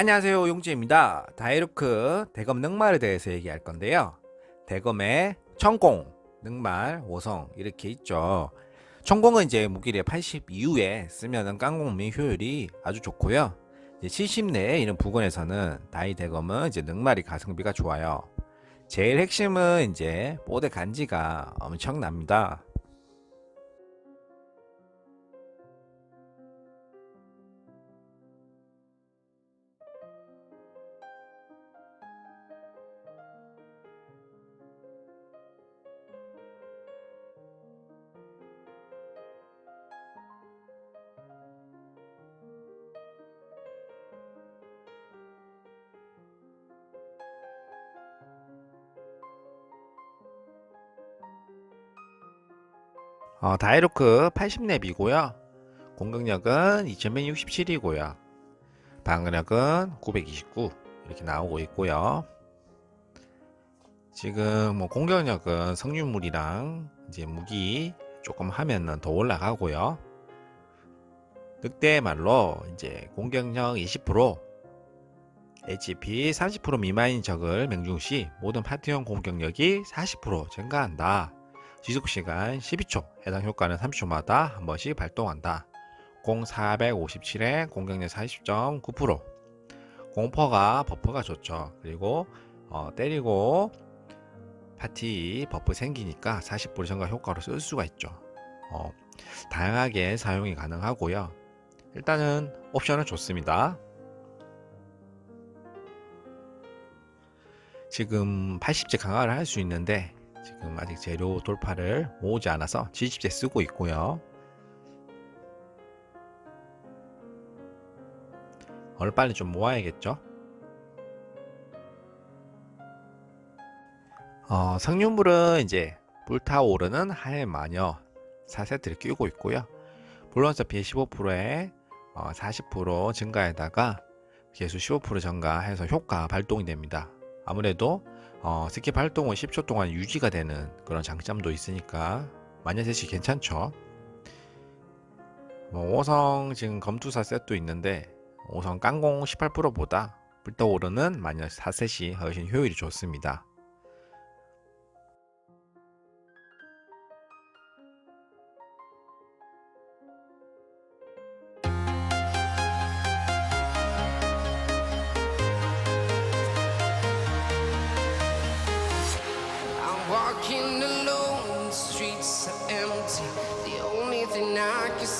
안녕하세요 용지입니다. 다이루크 대검 늑말에 대해서 얘기할 건데요. 대검에 천공, 늑말, 오성 이렇게 있죠. 천공은 이제 무기력 80 이후에 쓰면은 깡공 및 효율이 아주 좋고요. 이제 70 내에 이런 부근에서는 다이 대검은 이제 늑말이 가성비가 좋아요. 제일 핵심은 이제 뽀대 간지가 엄청납니다 어, 다이로크 80렙이고요. 공격력은 2167이고요. 방어력은 929 이렇게 나오고 있고요. 지금 뭐 공격력은 성유물이랑 이제 무기 조금 하면은 더 올라가고요. 늑대의 말로 이제 공격력 20% HP 30% 미만인 적을 맹중시 모든 파티원 공격력이 40% 증가한다. 지속시간 12초, 해당 효과는 30초마다 한 번씩 발동한다. 공 457에 공격력 40.9%. 공퍼가 버프가 좋죠. 그리고 어, 때리고 파티 버프 생기니까 40% 증가 효과로 쓸 수가 있죠. 어, 다양하게 사용이 가능하고요. 일단은 옵션은 좋습니다. 지금 80제 강화를 할 수 있는데 지금 아직 재료 돌파를 모으지 않아서 70제 쓰고 있고요. 오늘 빨리 좀 모아야겠죠? 어, 성유물은 이제 불타오르는 하얀 마녀 4세트를 끼우고 있고요. 불런서 피해 15%에 어, 40% 증가에다가 개수 15% 증가해서 효과 발동이 됩니다. 아무래도 어, 스킵 활동은 10초 동안 유지가 되는 그런 장점도 있으니까 마녀셋이 괜찮죠. 뭐 5성 지금 검투사 셋도 있는데 5성 깡공 18%보다 불떠오르는 마녀 4셋이 훨씬 효율이 좋습니다.